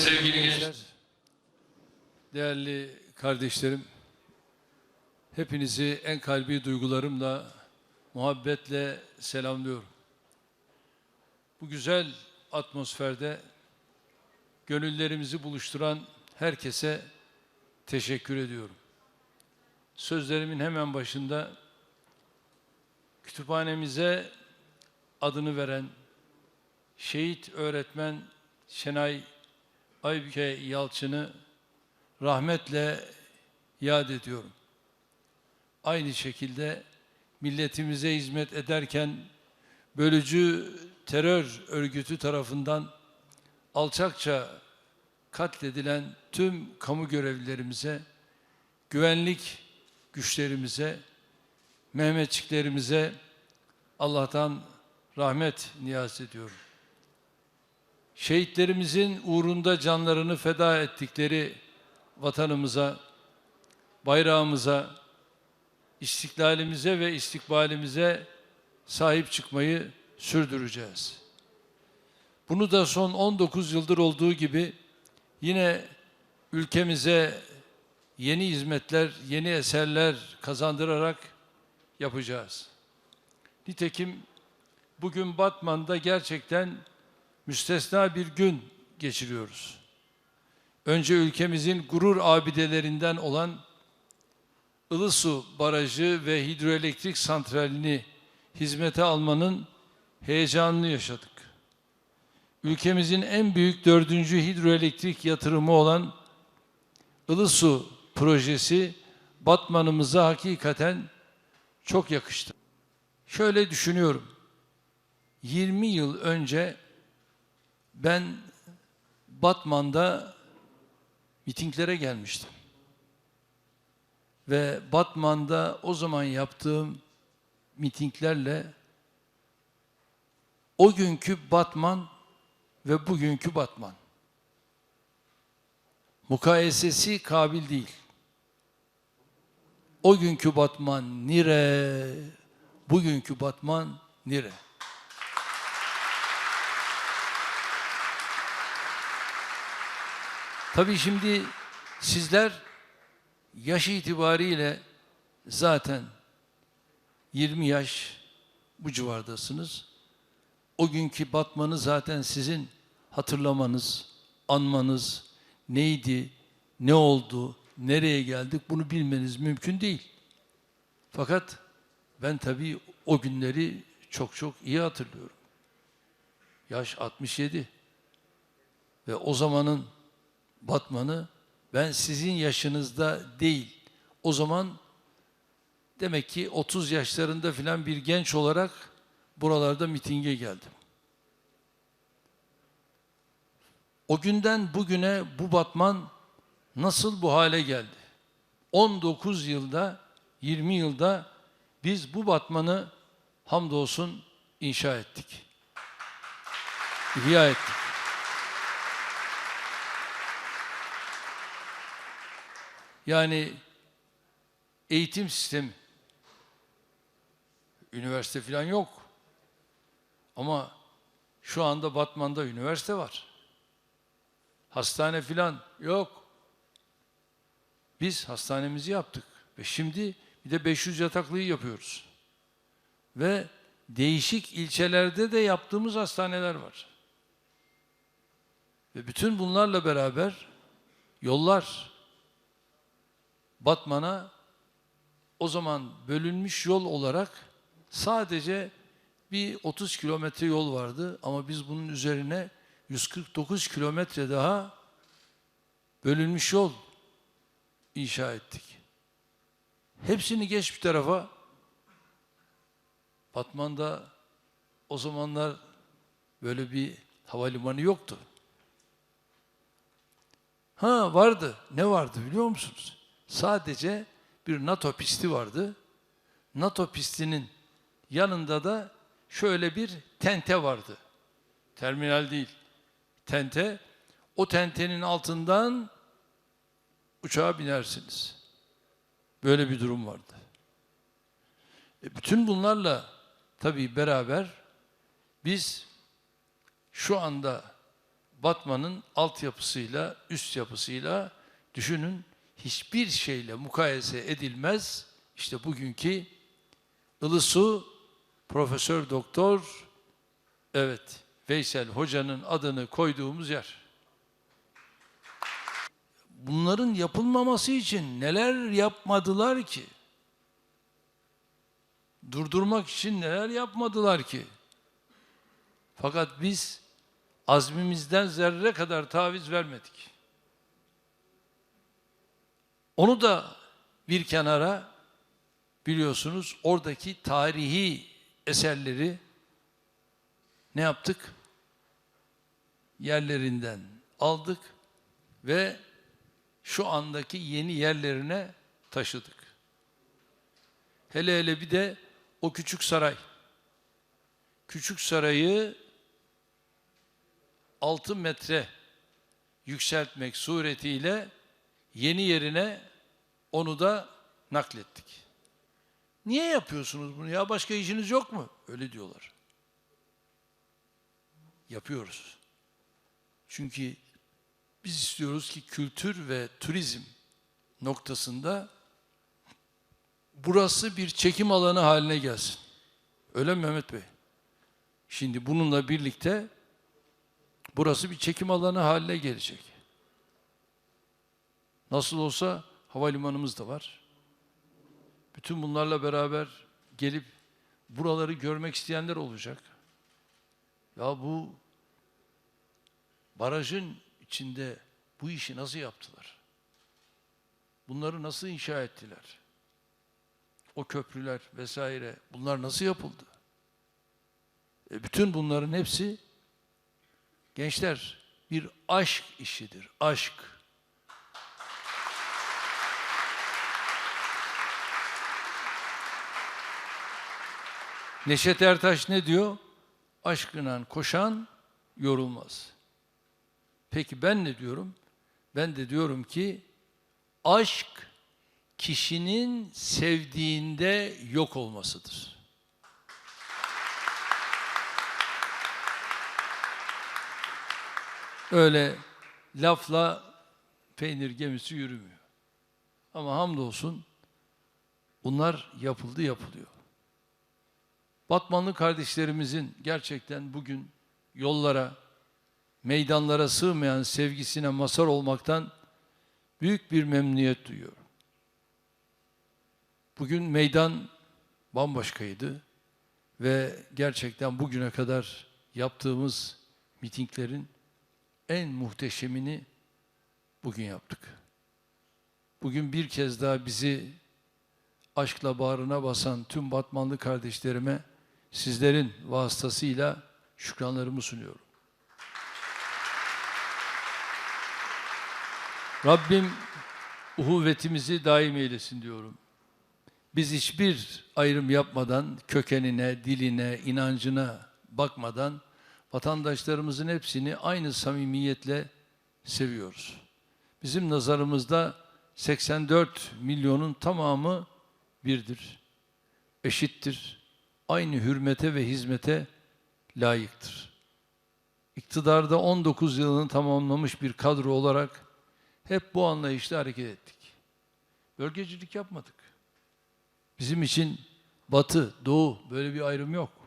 sevgili gençler, değerli kardeşlerim, hepinizi en kalbi duygularımla, muhabbetle selamlıyorum. Bu güzel atmosferde gönüllerimizi buluşturan herkese teşekkür ediyorum. Sözlerimin hemen başında kütüphanemize adını veren şehit öğretmen Şenay Aybüke Yalçın'ı rahmetle yad ediyorum. Aynı şekilde milletimize hizmet ederken bölücü terör örgütü tarafından alçakça katledilen tüm kamu görevlilerimize, güvenlik güçlerimize, Mehmetçiklerimize Allah'tan rahmet niyaz ediyorum. Şehitlerimizin uğrunda canlarını feda ettikleri vatanımıza, bayrağımıza, istiklalimize ve istikbalimize sahip çıkmayı sürdüreceğiz. Bunu da son 19 yıldır olduğu gibi yine ülkemize yeni hizmetler, yeni eserler kazandırarak yapacağız. Nitekim bugün Batman'da gerçekten müstesna bir gün geçiriyoruz. Önce ülkemizin gurur abidelerinden olan Ilısu Barajı ve hidroelektrik santralini hizmete almanın heyecanını yaşadık. Ülkemizin en büyük dördüncü hidroelektrik yatırımı olan Ilısu projesi Batman'ımıza hakikaten çok yakıştı. Şöyle düşünüyorum. 20 yıl önce ben Batman'da mitinglere gelmiştim. Ve Batman'da o zaman yaptığım mitinglerle o günkü Batman ve bugünkü Batman mukayesesi kabil değil. O günkü Batman nire, bugünkü Batman nire. Tabii şimdi sizler yaş itibariyle zaten 20 yaş bu civardasınız. O günkü Batman'ı zaten sizin hatırlamanız, anmanız neydi, ne oldu, nereye geldik bunu bilmeniz mümkün değil. Fakat ben tabii o günleri çok çok iyi hatırlıyorum. Yaş 67 ve o zamanın Batman'ı ben sizin yaşınızda değil. O zaman demek ki 30 yaşlarında filan bir genç olarak buralarda mitinge geldim. O günden bugüne bu Batman nasıl bu hale geldi? 19 yılda, 20 yılda biz bu Batman'ı hamdolsun inşa ettik. İhya ettik. Yani eğitim sistemi, üniversite falan yok. Ama şu anda Batman'da üniversite var. Hastane filan yok. Biz hastanemizi yaptık ve şimdi bir de 500 yataklıyı yapıyoruz. Ve değişik ilçelerde de yaptığımız hastaneler var. Ve bütün bunlarla beraber yollar Batman'a o zaman bölünmüş yol olarak sadece bir 30 kilometre yol vardı ama biz bunun üzerine 149 kilometre daha bölünmüş yol inşa ettik. Hepsini geç bir tarafa. Batman'da o zamanlar böyle bir havalimanı yoktu. Ha vardı. Ne vardı biliyor musunuz? Sadece bir NATO pisti vardı. NATO pistinin yanında da şöyle bir tente vardı. Terminal değil. Tente. O tentenin altından uçağa binersiniz. Böyle bir durum vardı. E bütün bunlarla tabii beraber biz şu anda Batman'ın altyapısıyla, üst yapısıyla düşünün hiçbir şeyle mukayese edilmez. İşte bugünkü Ilısu Profesör Doktor evet Veysel Hoca'nın adını koyduğumuz yer. Bunların yapılmaması için neler yapmadılar ki? Durdurmak için neler yapmadılar ki? Fakat biz azmimizden zerre kadar taviz vermedik. Onu da bir kenara biliyorsunuz oradaki tarihi eserleri ne yaptık? Yerlerinden aldık ve şu andaki yeni yerlerine taşıdık. Hele hele bir de o küçük saray. Küçük sarayı 6 metre yükseltmek suretiyle yeni yerine onu da naklettik. Niye yapıyorsunuz bunu ya? Başka işiniz yok mu? Öyle diyorlar. Yapıyoruz. Çünkü biz istiyoruz ki kültür ve turizm noktasında burası bir çekim alanı haline gelsin. Öyle mi Mehmet Bey? Şimdi bununla birlikte burası bir çekim alanı haline gelecek. Nasıl olsa havalimanımız da var. Bütün bunlarla beraber gelip buraları görmek isteyenler olacak. Ya bu barajın içinde bu işi nasıl yaptılar? Bunları nasıl inşa ettiler? O köprüler vesaire bunlar nasıl yapıldı? E bütün bunların hepsi gençler bir aşk işidir. Aşk. Neşet Ertaş ne diyor? Aşkına koşan yorulmaz. Peki ben ne diyorum? Ben de diyorum ki aşk kişinin sevdiğinde yok olmasıdır. Öyle lafla peynir gemisi yürümüyor. Ama hamdolsun bunlar yapıldı yapılıyor. Batmanlı kardeşlerimizin gerçekten bugün yollara, meydanlara sığmayan sevgisine mazhar olmaktan büyük bir memnuniyet duyuyorum. Bugün meydan bambaşkaydı ve gerçekten bugüne kadar yaptığımız mitinglerin en muhteşemini bugün yaptık. Bugün bir kez daha bizi aşkla bağrına basan tüm Batmanlı kardeşlerime sizlerin vasıtasıyla şükranlarımı sunuyorum. Rabbim uhuvvetimizi daim eylesin diyorum. Biz hiçbir ayrım yapmadan, kökenine, diline, inancına bakmadan vatandaşlarımızın hepsini aynı samimiyetle seviyoruz. Bizim nazarımızda 84 milyonun tamamı birdir, eşittir, aynı hürmete ve hizmete layıktır. İktidarda 19 yılını tamamlamış bir kadro olarak hep bu anlayışla hareket ettik. Bölgecilik yapmadık. Bizim için batı, doğu böyle bir ayrım yok.